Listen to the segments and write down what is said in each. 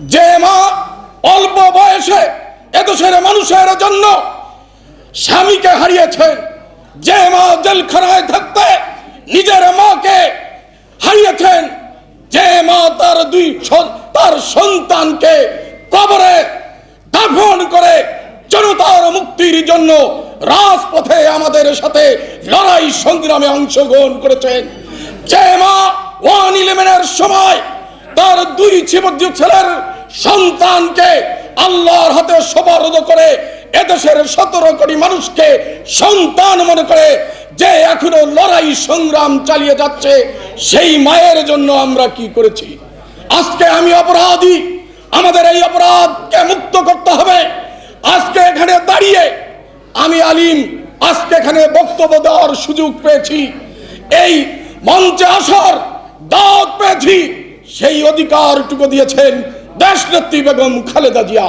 যে মা অল্প বয়সে এদেশের মানুষের জন্য স্বামীকে হারিয়েছেন যে মা জেলখানায় থাকতে নিজের মাকে হারিয়েছেন, যে মা তার দুই তার সন্তানকে কবরে দাফন করে জনতার মুক্তির জন্য রাজপথে আমাদের সাথে লড়াই সংগ্রামে অংশগ্রহণ করেছেন। যে মা ওয়ান ইলেভেনের সময় দুই জীবজ্য ছেলের সন্তানকে আল্লাহর হাতে সবরদ করে এদেশের সতেরো কোটি মানুষকে সন্তান মনে করে যে এখনও লড়াই সংগ্রাম চালিয়ে যাচ্ছে, সেই মায়ের জন্য আমরা কি করেছি? আজকে আমি অপরাধী, আমাদের এই অপরাধকে মুক্ত করতে হবে। আজকে এখানে দাঁড়িয়ে আমি আলিম, আজকে এখানে বক্তব্য দেওয়ার সুযোগ পেয়েছি। এই মঞ্চে আসার দাওয়াত পেয়েছি। সেই অধিকারটুকু দিয়েছেন দেশনেত্রী বেগম খালেদা জিয়া।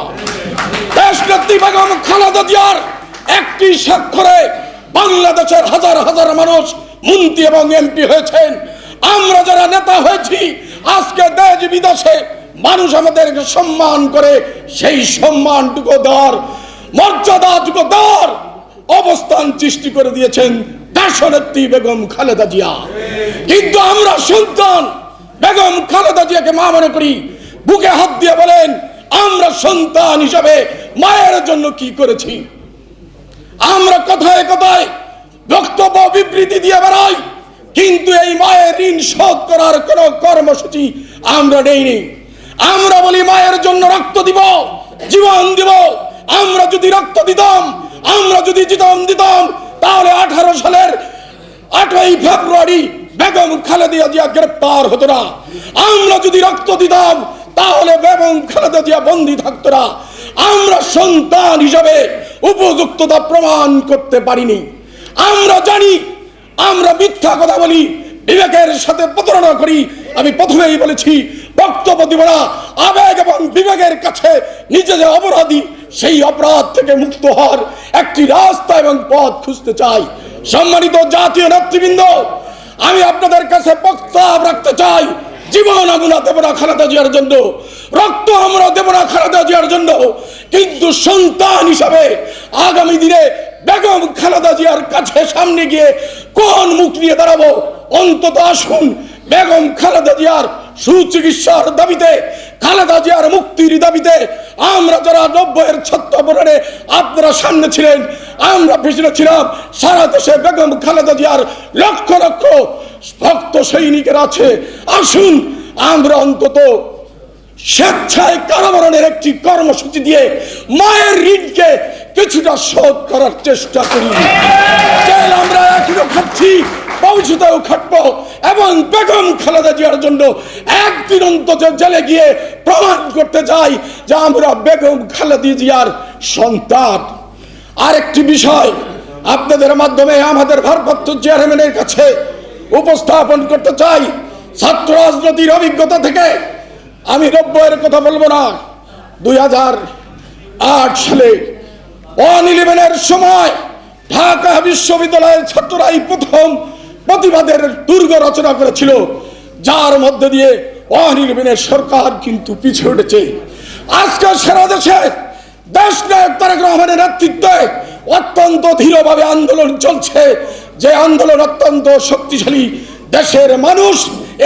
দেশনেত্রী বেগম খালেদা জিয়ার একটি স্বাক্ষরে বাংলাদেশের হাজার হাজার মানুষ মন্ত্রী এবং এমপি হয়েছেন। আমরা যারা নেতা হয়েছি, আজকে দেশ বিদেশে মানুষ আমাদেরকে সম্মান করে, সেই সম্মানটুকু দেওয়ার, মর্যাদাটুকু দেওয়ার অবস্থান সৃষ্টি করে দিয়েছেন দেশনেত্রী বেগম খালেদা জিয়া। কিন্তু আমরা সন্তান বেগম খালেদা জিয়াকে মা মনে করি, বুকে হাত দিয়ে বলেন, আমরা সন্তান হিসাবে মায়ের জন্য কি করেছি? আমরা কথায় কথায় বক্তব্য, বিবৃতি দিয়ে বেড়াই, কিন্তু এই মায়ের ঋণ শোধ করার কোন কর্মসূচি আমরা নেইনি। আমরা বলি, মায়ের জন্য রক্ত দিব, জীবন দিব, আমরা যদি রক্ত দিতাম, আমরা যদি জীবন দিতাম, তাহলে আঠারো সালের আটই ফেব্রুয়ারি বেগম খালেদা জিয়া গ্রেপ্তার হতো না। আমরা যদি রক্ত দিতাম, তাহলে বেগম খালেদা জিয়া বন্দি থাকতো না। আমরা সন্তান হিসাবে উপযুক্ততা প্রমাণ করতে পারিনি। আমরা জানি, আমরা মিথ্যা কথা বলি, বিবেকের সাথে প্রতারণা করি। আমি প্রথমেই বলেছি, বক্তব্য দিব না। আবেগ এবং বিবেকের কাছে নিজে যে অপরাধী, সেই অপরাধ থেকে মুক্ত হওয়ার একটি রাস্তা এবং পথ খুঁজতে চাই। সম্মানিত জাতীয় নেতৃবৃন্দ আমি আপনাদের কাছে প্রস্তাব রাখতে চাই। জীবন আমরা দেব না খালেদা জিয়ার জন্য। রক্ত আমরা দেব না খালেদা জিয়ার জন্য। কিন্তু সন্তান হিসাবে আগামী দিনে বেগম খালেদা জিয়ার কাছে সামনে গিয়ে কোন মুখ নিয়ে দাঁড়াবো? অন্তত আসুন বেগম খালেদা জিয়ার সুচিকিৎসার দাবিতে, খালেদা জিয়ার মুক্তির দাবিতে আমরা যারা নব্বইয়ের ছত্রপরে আপনারা সামনে ছিলেন, আমরা পিছনে ছিলাম, সারা দেশে বেগম খালেদা জিয়ার লক্ষ লক্ষ ভক্ত সৈনিকের আছে। আসুন, আমরা অন্তত স্বেচ্ছায় কারাবরণের একটি কর্মসূচি দিয়ে মায়ের ঋণকে কিছুটা শোধ করার চেষ্টা করি। আমরা এখনও খাচ্ছি ভবিষ্যতেও খাটবো। এবং বেগম খালেদা জিয়ার জন্য একদিন অন্তত জেলে গিয়ে প্রমাণ করতে চাই যে আমরা বেগম খালেদা জিয়ার সন্তান। আরেকটি বিষয় আপনাদের মাধ্যমে আমাদের ভারপ্রাপ্ত চেয়ারম্যানের কাছে উপস্থাপন করতে চাই। ছাত্র রাজনীতির অভিজ্ঞতা থেকে আমি নব্বইয়ের কথা বলব না। দুই হাজার আট সালে ওয়ান ইলেভেনের সময় ঢাকা বিশ্ববিদ্যালয়ের ছাত্ররাই প্রথম প্রতিবাদের দুর্গ রচনা করেছিল, যার মধ্যে দিয়ে ইলেভেনের সরকার কিন্তু পিছিয়ে উঠেছে। আজকে সারা দেশে দেশ নায়ক তারেক রহমানের নেতৃত্বে অত্যন্ত ধীরভাবে আন্দোলন চলছে। যে আন্দোলন অত্যন্ত শক্তিশালী, দেশের মানুষ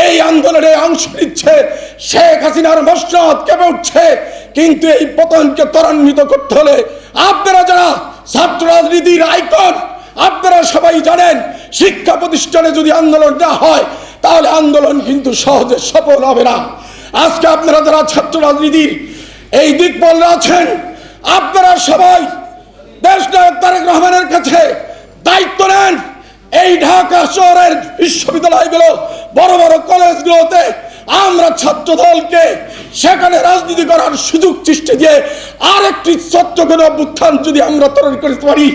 এই আন্দোলনে অংশ নিচ্ছে, শেখ হাসিনার মসনদ কেঁপে উঠছে। কিন্তু এই পতনকে ত্বরান্বিত করতে হলে আপনারা যারা ছাত্র রাজনীতির আইকন আপনারা সবাই জানেন, শিক্ষা প্রতিষ্ঠানে যদি আন্দোলন না হয়, তাহলে আন্দোলন কিন্তু সহজে সফল হবে না। আজকে আপনারা যারা ছাত্র রাজনীতির এই দিকবলরা আছেন, আপনারা সবাই দেশ নায়ক তারেক রহমানের কাছে দায়িত্ব নেন। এই ঢাকা শহরের বিশ্ববিদ্যালয়গুলো, বড় বড় কলেজগুলোতে আমরা ছাত্র দলকে সেখানে রাজনীতি করার সুযোগ সৃষ্টি দিয়ে আরেকটি চট্টগ্রাম অভ্যুত্থান যদি আমরা তৈরি করতে পারি,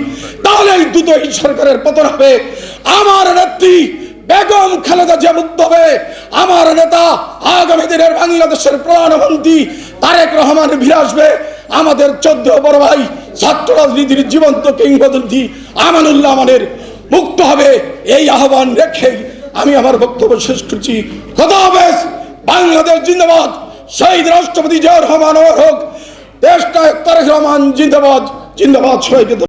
তাহলে এই দ্রুত এই সরকারের পতন হবে। আমার নেত্রী বেগম খালেদা জিয়া মুক্ত হবে। আমার নেতা আগামী দিনের বাংলাদেশের প্রধানমন্ত্রী তারেক রহমান ফিরে আসবে। আমাদের চোদ্দ বড় ভাই ছাত্র রাজনীতির জীবন্ত কিংবদন্তি আমানুল্লাহ আমানের মুক্ত হবে। এই আহ্বান রেখে আমি আমার বক্তব্য শেষ করছি। খোদা হাফেজ। বাংলাদেশ জিন্দাবাদ। শহীদ রাষ্ট্রপতি জিয়া রহমান হোক দেশটা তারেক রহমান জিন্দাবাদ জিন্দাবাদ ধন্যবাদ।